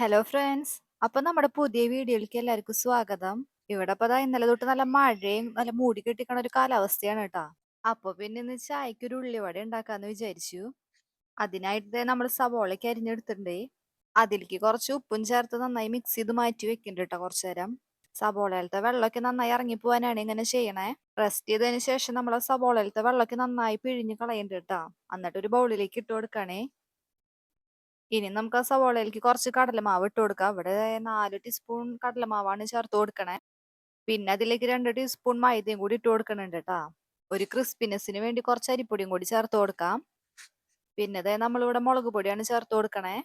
Hello friends അപ്പൊ നമ്മുടെ പുതിയ വീഡിയോയിലേക്ക് എല്ലാവർക്കും സ്വാഗതം. ഇവിടെ ഇപ്പൊ ഇന്നലെ തൊട്ട് നല്ല മഴയും നല്ല മൂടി കെട്ടിക്കണ ഒരു കാലാവസ്ഥയാണ് കേട്ടോ അപ്പൊ പിന്നെ ഇന്ന് ചായക്ക് ഒരു ഉള്ളിവട ഉണ്ടാക്കാന്ന് വിചാരിച്ചു. അതിനായിട്ട് നമ്മൾ സവോളയ്ക്ക് അരിഞ്ഞെടുത്തിട്ടുണ്ടേ. അതിലേക്ക് കുറച്ച് ഉപ്പും ചേർത്ത് നന്നായി മിക്സ് ചെയ്ത് മാറ്റി വെക്കുന്നുണ്ട് കേട്ടോ കുറച്ചു നേരം. സവോളയിലത്തെ വെള്ളമൊക്കെ നന്നായി ഇറങ്ങി പോകാനാണ് ഇങ്ങനെ ചെയ്യണേ. റെസ്റ്റ് ചെയ്തതിന് ശേഷം നമ്മൾ സവോളയിലത്തെ വെള്ളമൊക്കെ നന്നായി പിഴിഞ്ഞ് കളയുന്നുണ്ട് കേട്ടോ എന്നിട്ട് ഒരു ബൗളിലേക്ക് ഇട്ട് കൊടുക്കണേ. ഇനി നമുക്ക് ആ സവോളയിലേക്ക് കുറച്ച് കടലമാവ് ഇട്ട് കൊടുക്കാം. ഇവിടെ നാല് ടീസ്പൂൺ കടലമാവാണ് ചേർത്ത് കൊടുക്കണേ. പിന്നെ അതിലേക്ക് രണ്ട് ടീസ്പൂൺ മൈദയും കൂടി ഇട്ട് കൊടുക്കണുണ്ട് കേട്ടാ ഒരു ക്രിസ്പിനെസ്സിന് വേണ്ടി കുറച്ച് അരിപ്പൊടിയും കൂടി ചേർത്ത് കൊടുക്കാം. പിന്നെ അതേ നമ്മളിവിടെ മുളക് പൊടിയാണ് ചേർത്ത് കൊടുക്കണേ.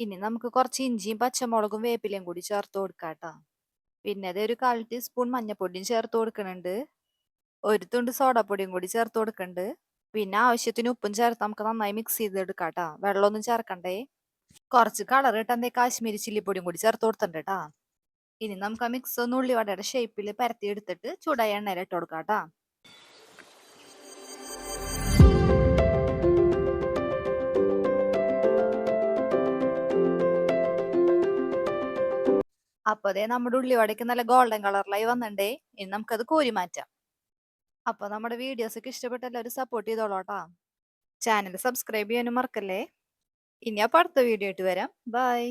ഇനി നമുക്ക് കുറച്ച് ഇഞ്ചിയും പച്ചമുളകും വേപ്പിലയും കൂടി ചേർത്ത് കൊടുക്കാം കേട്ടാ പിന്നെ അതേ ഒരു കാൽ ടീസ്പൂൺ മഞ്ഞപ്പൊടിയും ചേർത്ത് കൊടുക്കണുണ്ട്. ഒരു തുണ്ട് സോഡാപ്പൊടിയും കൂടി ചേർത്ത് കൊടുക്കുന്നുണ്ട് പിന്നെ ആവശ്യത്തിന് ഉപ്പും ചേർത്ത് നമുക്ക് നന്നായി മിക്സ് ചെയ്തെടുക്കാം കേട്ടോ വെള്ളമൊന്നും ചേർക്കണ്ടേ? കുറച്ച് കളർ ഇട്ടെന്തേ കാശ്മീരി ചില്ലിപ്പൊടിയും കൂടി ചേർത്ത് കൊടുത്തിട്ടുണ്ട് കേട്ടാ ഇനി നമുക്ക് ആ മിക്സ് ഒന്ന് ഉള്ളിവടയുടെ ഷേപ്പിൽ പരത്തി എടുത്തിട്ട് ചൂടായ എണ്ണയിൽ ഇട്ട് കൊടുക്കാം കേട്ടാ അപ്പൊ അതേ നമ്മുടെ ഉള്ളിവടയ്ക്ക് നല്ല ഗോൾഡൻ കളറിലായി വന്നിട്ടുണ്ടേ ഇനി നമുക്കത് കോരി മാറ്റാം. അപ്പൊ നമ്മുടെ വീഡിയോസ് ഒക്കെ ഇഷ്ടപ്പെട്ട എല്ലാവരും സപ്പോർട്ട് ചെയ്തോളോട്ടാ ചാനൽ സബ്സ്ക്രൈബ് ചെയ്യാനും മറക്കല്ലേ? ഇനി അപ്പൊ അടുത്ത വീഡിയോ ആയിട്ട് വരാം. ബൈ